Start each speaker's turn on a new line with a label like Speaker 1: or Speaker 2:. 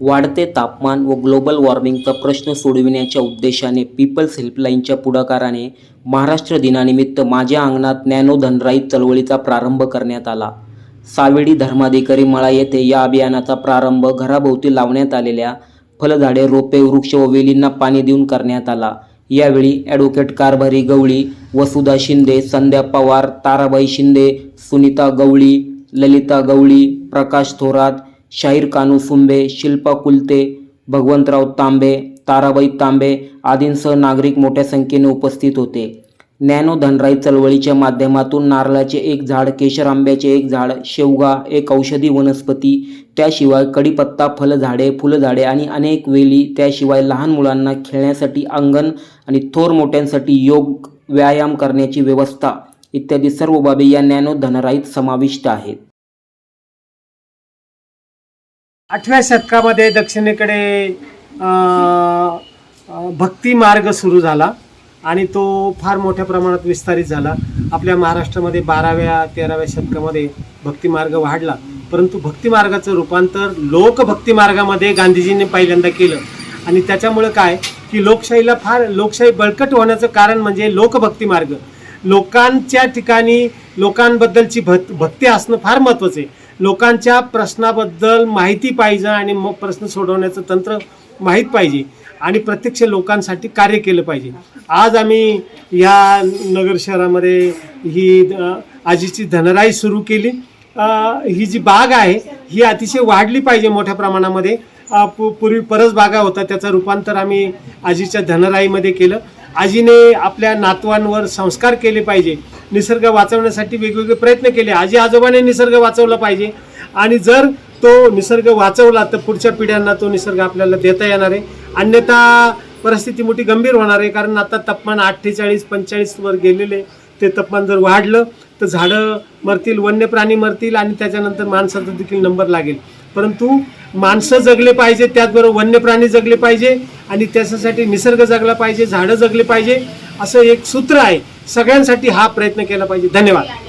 Speaker 1: वाढते तापमान व ग्लोबल वॉर्मिंगचा प्रश्न सोडविण्याच्या उद्देशाने पीपल्स हेल्पलाईनच्या पुढाकाराने महाराष्ट्र दिनानिमित्त माझ्या अंगणात नॅनो धनराई चळवळीचा प्रारंभ करण्यात आला. सावेडी धर्माधिकारी मळा येथे या अभियानाचा प्रारंभ घराभोवती लावण्यात आलेल्या फळझाडे रोपे वृक्ष व वेलींना पाणी देऊन करण्यात आला. यावेळी ॲडव्होकेट कारभारी गवळी वसुधा शिंदे संध्या पवार ताराबाई शिंदे सुनीता गवळी ललिता गवळी प्रकाश थोरात शाहीर कानू सुंबे शिल्पा कुलते भगवंतराव तांबे ताराबाई तांबे आदींसह नागरिक मोठ्या संख्येने उपस्थित होते. नॅनो धनराई चळवळीच्या माध्यमातून नारळाचे एक झाड केशर आंब्याचे एक झाड शेवगा एक औषधी वनस्पती त्याशिवाय कडीपत्ता फळझाडे फुलझाडे आणि अनेक वेली त्याशिवाय लहान मुलांना खेळण्यासाठी अंगण आणि थोर मोठ्यांसाठी योग व्यायाम करण्याची व्यवस्था इत्यादी सर्व बाबी या नॅनो धनराईत समाविष्ट आहेत.
Speaker 2: आठव्या शतकामध्ये दक्षिणेकडे भक्ती मार्ग सुरू झाला आणि तो फार मोठ्या प्रमाणात विस्तारित झाला. आपल्या महाराष्ट्रामध्ये बाराव्या तेराव्या शतकामध्ये भक्ती मार्ग वाढला. परंतु भक्ती मार्गाचं रूपांतर लोकभक्ती मार्गामध्ये गांधीजींनी पहिल्यांदा केलं. आणि त्याच्यामुळं काय? की लोकशाहीला फार लोकशाही बळकट होण्याचं कारण म्हणजे लोकभक्ती मार्ग. लोकांच्या ठिकाणी लोकांबद्दलची भक् भक्ती असणं फार महत्त्वाचं आहे. लोकांच्या प्रश्नाबद्दल माहिती पाहिजे आणि मग प्रश्न सोडवण्याचं तंत्र माहीत पाहिजे आणि प्रत्यक्ष लोकांसाठी कार्य केलं पाहिजे. आज आम्ही या नगर शहरामध्ये ही आजीची धनराई सुरू केली. ही जी बाग आहे ही अतिशय वाढली पाहिजे मोठ्या प्रमाणामध्ये. पूर्वी परस बागा होता त्याचं रूपांतर आम्ही आजीच्या धनराईमध्ये केलं. आजीने आपल्या नातवांवर संस्कार केले पाहिजे. निसर्ग वाचवण्यासाठी वेगवेगळे प्रयत्न केले. आजी आजोबाने निसर्ग वाचवला पाहिजे. आणि जर तो निसर्ग वाचवला तर पुढच्या पिढ्यांना तो निसर्ग आपल्याला देता येणार आहे. अन्यथा परिस्थिती मोठी गंभीर होणार आहे. कारण आता तापमान अठ्ठेचाळीस पंचेचाळीसवर गेलेले ते तापमान जर वाढलं तर झाडं मरतील वन्य प्राणी मरतील आणि त्याच्यानंतर माणसाचा देखील नंबर लागेल. परंतु माणसं जगले पाहिजे त्याचबरोबर वन्य प्राणी जगले पाहिजे आणि त्याच्यासाठी निसर्ग जगला पाहिजे झाडं जगले पाहिजे असं एक सूत्र आहे. सगळ्यांसाठी हा प्रयत्न केला पाहिजे. धन्यवाद.